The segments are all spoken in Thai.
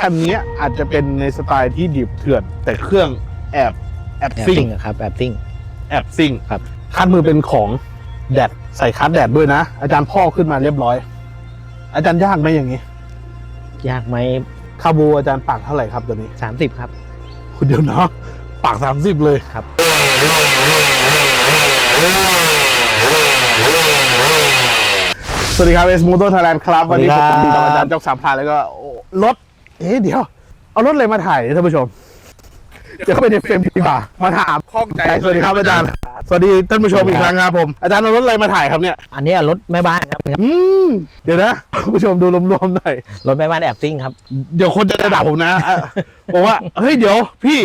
คันนี้อาจจะเป็นในสไตล์ที่ดิบเถื่อน แต่เครื่องแอบแอบแอบซิ่งซิ่งอะครับแอบซิ่งแอบซิ่งครับ คันมือเป็นของแดดใส่คัดแดดด้วยนะ อาจารย์พ่อขึ้นมาเรียบร้อย อาจารย์ยากไหมอย่างนี้ยากไหมคาบูอาจารย์ปากเท่าไหร่ครับตัวนี้ สามสิบครับ คุณเดียวเนาะปากสามสิบเลยครับ สวัสดีครับเอสมูโตไทยแลนด์ครับสวัวันสดีนี้คผรับมมีกับอาจารย์จอกสามพานแล้วก็โอ้รถ เอ๊ะเดี๋ยว เอารถอะไรมาถ่ายเนี่ยท่านผู้ชม เดี๋ยวเข้าไปในเฟรมดีกว่า มาถามข้องใจสวัสดีครับอาจารย์ สวัสดีท่านผู้ชมอีกครั้งครับผม อาจารย์เอารถอะไรมาถ่ายครับเนี่ย อันนี้รถแม่บ้านครับอืมเดี๋ยวนะท่านผู้ชมดูรวมๆหน่อย รถแม่บ้านแอบซิ่งครับ เดี๋ยวคนจะด่าผมนะอะบอกว่า เฮ้ยเดี๋ยว พี่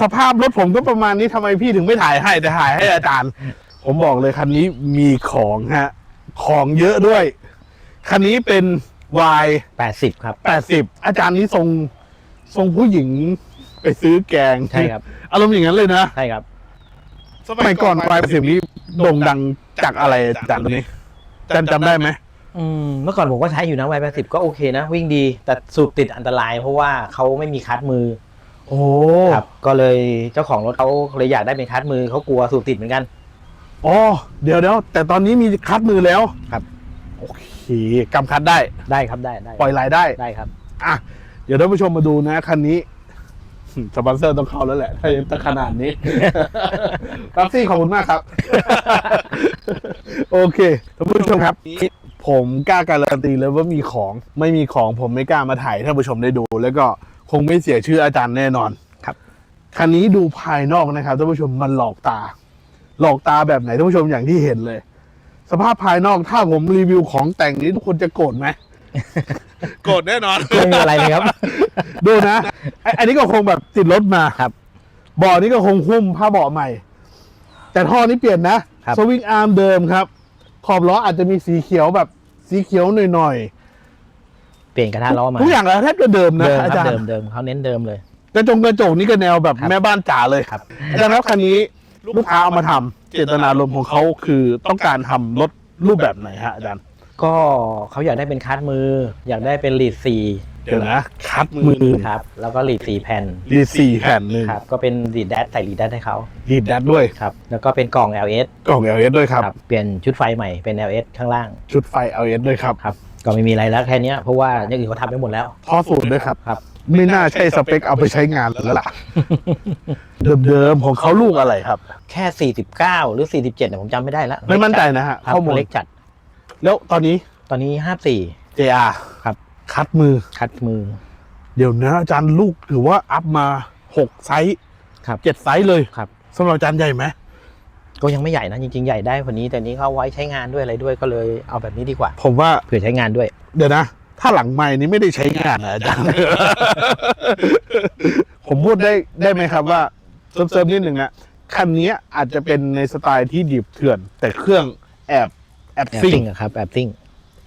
สภาพรถผมก็ประมาณนี้ทำไมพี่ถึงไม่ถ่ายให้แต่ถ่ายให้อาจารย์ ผมบอกเลยคันนี้มีของฮะ ของเยอะด้วย คันนี้เป็น Y 80ครับ80อาจารย์นี้ทรงทรงผู้หญิงไปซื้อแกงใช่ครับ อารมณ์อย่างนั้นเลยนะ ใช่ครับ สมัยก่อน Y 80นี้โด่งดังจากอะไรอาจารย์ตัวนี้อาจารย์จำได้ไหมอืมเมื่อก่อนผมก็ใช้อยู่นะวัย80ก็โอเคนะ วิ่งดีแต่สูบติดอันตราย เพราะว่าเขาไม่มีคัดมือ โอ้ครับก็เลยเจ้าของรถเขาเลยอยากได้เป็นคัดมือเขากลัวสูบติดเหมือนกันอ๋อเดี๋ยวเดี๋ยวแต่ตอนนี้มีคัดมือแล้วครับ โอเคกำคัดได้ ได้ครับได้ได้ปล่อยรายได้ ได้ครับ อะ เดี๋ยวท่านผู้ชมมาดูนะคันนี้สปอนเซอร์ต้องเข้าแล้วแหละ ถ้ายังตั้งขนาดนี้รับซี่ขอบคุณมากครับ โอเคท่านผู้ชมครับ ผมกล้าการันตีเลยว่ามีของไม่มีของผมไม่กล้ามาถ่ายให้ท่านผู้ชมได้ดู แล้วก็คงไม่เสียชื่ออาจารย์แน่นอนครับคันนี้ดูภายนอกนะครับท่านผู้ชมมันหลอกตา หลอกตาแบบไหนท่านผู้ชมอย่างที่เห็นเลย สภาพภายนอกถ้าผมรีวิวของแต่งนี้ทุกคนจะโกรธไหม โกรธแน่นอน ไม่มีอะไรเลยครับ ดูนะไอ้อันนี้ก็คงแบบติดรถมาครับเบาะนี้ก็คงหุ้มผ้าเบาะใหม่ แต่ท่อนี้เปลี่ยนนะ ครับ สวิงอาร์มเดิมครับ ขอบล้ออาจจะมีสีเขียวแบบสีเขียวหน่อยเปลี่ยนกระทะล้อมาๆทุกอย่างแล้วแทบจะเดิมนะเดิมอาคจารับรเดิมย์เดิมเขาเน้นเดิมเลย กระจงกระจกนี่ก็แนวแบบครับ แม่บ้านจ๋าเลยครับอาจารย์ครับคันนี้ ลูกค้าเอามาทำเจตนารมณ์ของเขาคือต้องการทำรถรูปแบบไหนฮะอาจารย์ก็เขาอยากได้เป็นคัดมือ อยากได้เป็นลีดสี่เดี๋ยวนะคัดมือครับ แล้วก็ลีดสี่แผ่นดีสี่แผ่นหนึ่งครับ ก็เป็นลีดแดดใส่ลีดแดดให้เขาดีดแดดด้วยครับ แล้วก็เป็นกล่อง LS กล่อง LS ด้วยครับ เปลี่ยนชุดไฟใหม่เป็น LS ข้างล่าง ชุดไฟ LS ด้วยครับ ครับ ก็ไม่มีอะไรแล้วแค่เนี้ยเพราะว่าอย่างอื่นเขาทำไปหมดแล้ว ท่อสูตรด้วยครับ ครับ ไม่น่าใช่สเปคเอาไปใช้งานแล้วล่ะ เดิมๆของเขาลูกอะไรครับ แค่ 49 หรือ 47เนี่ยผมจำไม่ได้แล้วไม่มั่นใจนะฮะครับข้อมูลเล็กจัด แล้วตอนนี้ ตอนนี้ 54 JR ครับ คัดมือ คัดมือ เดี๋ยวนะอาจารย์ลูกถือว่าอัพมาหกไซส์ครับ เจ็ดไซส์เลยครับ สำหรับอาจารย์ใหญ่ไหม ก็ยังไม่ใหญ่นะจริงๆใหญ่ได้กว่านี้ แต่นี้เขาไว้ใช้งานด้วยอะไรด้วยก็เลยเอาแบบนี้ดีกว่าผมว่าเผื่อใช้งานด้วย เดี๋ยวนะ ถ้าหลังไม้นี้ไม่ได้ใช้งานนะอาจารย์ ผมพูดได้ได้ไหมครับว่าเซิร์ฟๆนิดหนึ่งอะคันนี้อาจจะเป็นในสไตล์ที่ดิบเถื่อน แต่เครื่องแอบแอบแอบซิ่ซิ่งงอะครับแอบซิ่ง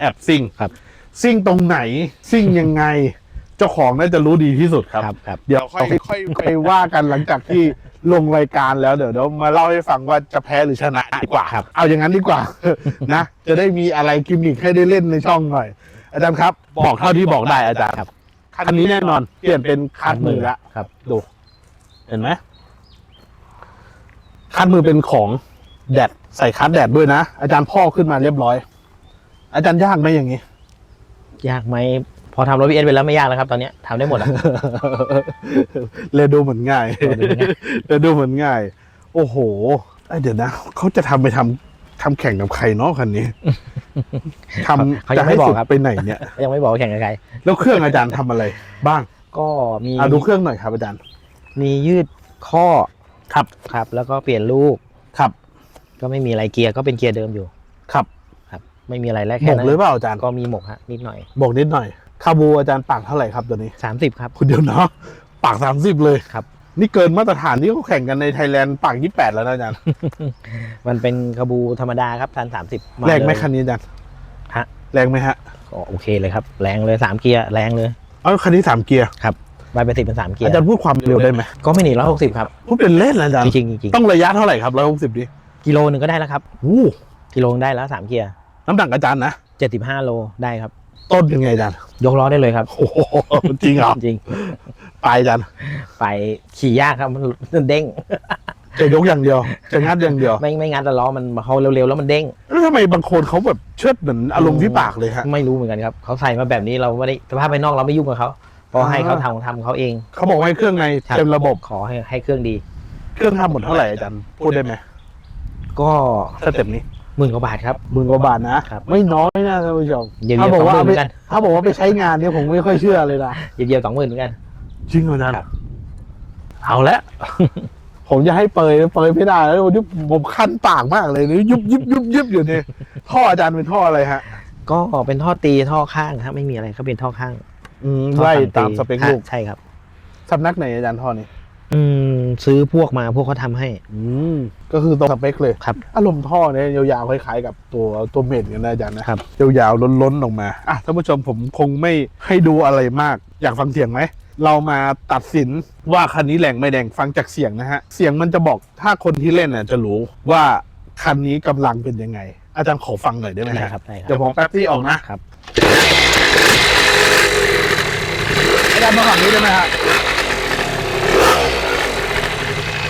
แอบซิ่งครับ ซิ่งตรงไหน ซิ่งยังไง เจ้าของน่าจะรู้ดีที่สุดครับ ครับครับ เดี๋ยวค่อยค่อยไปว่ากันหลังจากที่ ลงรายการแล้วเดี๋ยวเดี๋ยวมาเล่าให้ฟังว่าจะแพ้หรือชนะดีกว่าครับ เอาอย่างนั้นดีกว่า นะ จะได้มีอะไรกิมมิคให้ได้เล่นในช่องหน่อย อาจารย์ครับ บอกเท่าที่บอกได้อาจารย์ครับคันนี้แน่นอน เปลี่ยนเป็นคัดมือละครับดู เห็นไหมคัดมือเป็นของแดดใส่คัดแดดด้วยนะ อาจารย์พ่อขึ้นมาเรียบร้อย อาจารย์ยากไหมอย่างนี้ ยากไหม พอทำรถพีเอสไปแล้วไม่ยากแล้วครับ ตอนเนี้ยทำได้หมดอะ เลยดูเหมือนง่ายเลยดูง่าย เลยดูเหมือนง่าย โอ้โหเอ้ยเดี๋ยวนะเขาจะทำไปทำทำแข่งกับใครเนาะคันนี้ทำเขายัจะงให้ไม่บอกสุดครับ ไปไหนเนี่ย ยังไม่บอกว่าแข่งกับใครแล้วเครื่องอาจารย์ทำอะไร บ้างก็มีอะดูเครื่องหน่อยครับอาจารย์ มียืดข้อครับครับ แล้วก็เปลี่ยนลูกครับ ก็ไม่มีอะไรเกียร์ก็เป็นเกียร์เดิมอยู่ครับ ครับ ไม่มีอะไรแล้วบแค่อกนั้นเลยเปล่าอาจารย์ก็มีหมกฮะนิดหน่อย บอกนิดหน่อย คาบูอาจารย์ปากเท่าไหร่ครับตัวนี้30ครับคุณเดียวเนาะปากสามสิบเลยครับ นี่เกินมาตรฐานที่เขาแข่งกันในไทยแลนด์ปากยี่แปดแล้วนะอาจารย์มันเป็นกระบูธรรมดาครับทันสามสิบแรงไหมคันนี้อาจารย์ฮะแรงไหมฮะก็โอเคเลยครับ แรงเลยสามเกียร์แรงเลยเอ้าคันนี้สามเกียร์ครับใบเป็นสิบเป็นสามเกียอาร์จารย์พูดความเร็วได้ไหมก็ไม่หนีร้อยหกสิบครับพูดเป็นเล่นนะอาจารจย์ริงๆจริงต้องระยะเท่าไหร่ครับร้อยหกสิบดิๆกิโลหนึ่งก็ได้แล้วครับวู้กิโลนึงได้แล้วสามเกียร์น้ำหนักอาจารย์นะเจ็ดสิบห้าโลได้ครับ ต้นยังไงอาจารย์ยกล้อได้เลยครับ โอ้โหจริงเหรอจริงไปอาจารย์ไปขี่ยากครับมันเด้งจะยกอย่างเดียวจะงัดอย่างเดียว ไม่ไม่งั้นแต่ล้อมันเขาเร็วๆแล้วมันเด้งแล้วทำไมบางคนเขาแบบเชิดเหมือนอารมณ์วิปากเลยฮะไม่รู้เหมือนกันครับเขาใส่มาแบบนี้เราไม่ได้สภาพภายนอกเราไม่ยุ่งกับเขาเพราะให้เขาทำทำเขาเอง เขาบอกว่าให้เครื่องในครับเต็มระบบขอให้ให้เครื่องดี เครื่องทำหมดเท่าไหร่อาจารย์พูดได้ไหมก็สเต็ปนี้ หมื่นกว่าบาทครับ หมื่นกว่าบาทนะ ครับไม่น้อยนะท่านผู้ชมเดี๋ยวถ้าๆบอกว่าสองหมื่นเหมืไปอนกันถ้าบอกว่าไปใช้งานเนี่ยผมไม่ค่อยเชื่อเลยนะเดียวๆสองหมื่นเหมือนกัน จริงเหรออาจารย์ครับ เอาละผมจะให้เปยเปยไม่ได้แล้วยุบผมคันปากมากเลยนี่ยุบยุบยุบยุบอยู่เนี่ยท่ออาจารย์เป็นท่ออะไรฮะ ก็เป็นท่อตีท่อข้างครับไม่มีอะไรก็เป็นท่อข้างอืมท่อไล่สั่งตามสเปคลูกใช่ครับ สำนักไหนอาจารย์ท่อนี้ อืมซื้อพวกมาพวกเขาทำให้ อืมก็คือตรงสเปคเลย ครับ อารมณ์ท่อเนี่ยยาวๆคล้ายๆกับตัวตัวเมดกันนะอาจารย์นะครับ ยาวๆล้นๆออกมาอะท่านผู้ชมผมคงไม่ให้ดูอะไรมาก อยากฟังเสียงไหม เรามาตัดสินว่าคันนี้แรงไม่แรงฟังจากเสียงนะฮะ เสียงมันจะบอกถ้าคนที่เล่นน่ะจะรู้ว่าคันนี้กำลังเป็นยังไง อาจารย์ขอฟังหน่อยได้ไหมได้ฮะครับได้ครัเดี๋ยวผมแป๊บที่ออกนะครับ อาจารย์มาฝั่งนี้ได้ไหมฮะ โ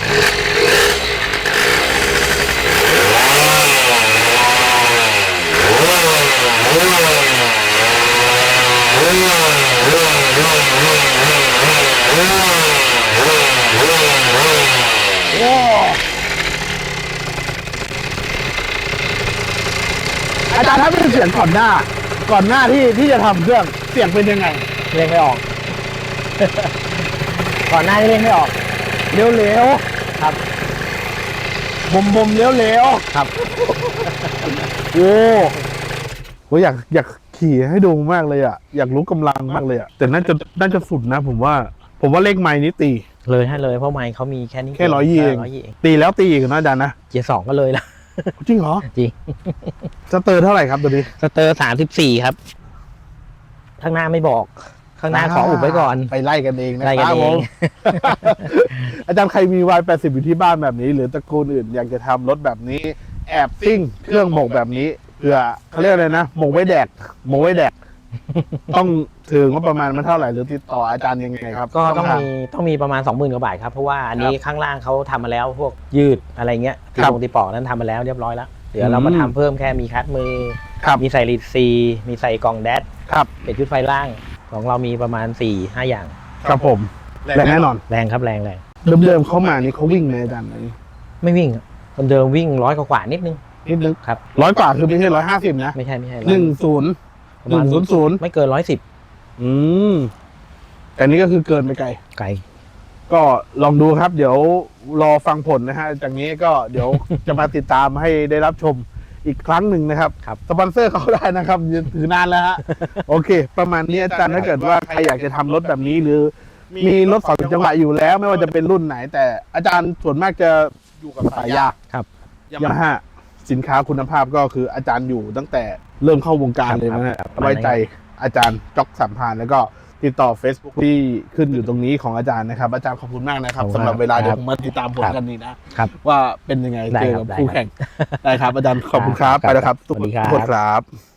อาจารย์ถ้าเป็นเสียงก่อนหน้า ก่อนหน้าที่ที่จะทำเครื่องเสียงเป็นยังไงเล่นไม่ออก ก่อนหน้านี้เล่นไม่ออก เร็วเร็วๆ ครับบมบมเร็วเร็วๆครับ โอ้โหอยากอยากขี่ให้ดูมากเลยอะ อยากรู้กำลังมากเลยอะ แต่น่าจะน่าจะสุดนะ ผมว่า ผมว่าเลขไม้นี้ตี เลยให้เลยเพราะไมค์เขามีแค่นี้แค่ร้อยยี่เองร้อยยี่เองตีแล้วตีอีกนะอาจารย์นะเกียร์สองก็เลยละจริงเหรอ จริง สเตอร์เท่าไหร่ครับตัวนี้ สเตอร์สามสิบสี่ครับ ข้างหน้าไม่บอก ข้างหน้าขออุบไว้ก่อน ไปไล่กันเองนะไล่คกันรับเอผง ม อาจารย์ใครมี Y80 อยู่ที่บ้านแบบนี้ หรือตระกูลอื่นอยากจะทำรถแบบนี้ แอบซิ่งเครื่องหมกแบบนี้เพื่อเขาเรียกอะไรนะหมกไว้แดกหมกไว้แดก ต้องถึงว่าประมาณมันเท่าไหร่หรือติดต่ออาจารย์ยังไงครับก็ต้องทา มีต้องมีประมาณสองหมื่นกว่าบาทครับ เพราะว่าอันนี้ข้างล่างเขาทำมาแล้วพวกยืดอะไรเงี้ยที่ครับลงตีปอกนั้นทำมาแล้วเรียบร้อยแล้วเดี๋ยวเรามาอืมทำเพิ่มแค่มีคัดมือ ครับมีใส่ลีดซี มีใส่กล่องแดดครับ เป็นชุดไฟล่าง ของเรามีประมาณ4ี่ห้าอย่าง ครับผมแรงแน่นอนแรงครับแรงแรงเดิมๆเข้ามานี่เขาวิ่งในอาจารย์ไหนไม่วิ่งครับคนเดิมวิ่งร้อยกว่าๆนิดนึงนิดนึงครับร้อยกว่าคือไม่ใช่ร้อยห้าสิบนะไม่ใช่ไม่ใช่หนึ่งศูนย์ประหนึ่มาณงศูนย์ศูนย์ไม่เกินร้อยสิบอืมแต่นี่ก็คือเกินไปไกลไกลก็ลองดูครับ เดี๋ยวรอฟังผลนะฮะจากนี้ก็เดี๋ยวจะมาติดตามให้ได้รับชม อีกครั้งหนึ่งนะครับ ครับ สปอนเซอร์เขาได้นะครับถือนานแล้วฮะ โอเค ประมาณนี้อาจารย์ถ้าเกิดว่าใครอยากจะทำรถแบบนี้หรือ มีรถสองจังหวะอยู่แล้ว ไม่ว่าจะเป็นรุ่นไหน แต่อาจารย์ส่วนมากจะอยู่กับสายยาครับยามาฮ่าสินค้าคุณภาพก็คืออาจารย์อยู่ตั้งแต่เริ่มเข้าวงการครับเลยนะฮะครับ ไว้ใจอาจารย์จ็อกสัมพันธ์แล้วก็ ติดต่อ Facebook ที่ขึ้นอยู่ตรงนี้ของอาจารย์นะครับ อาจารย์ขอบคุณมากนะครับขอบคุณสำหรับเวลาครับเดี๋ยวผมมาติดตามผลครับกันนี้นะครับว่าเป็นยังไงได้เจอครับกับได้คู่ครับแข่งได้ครับ อาจารย์ขอบคุณครับครับไปแล้วครับสวัสดีครับทุกคนครับ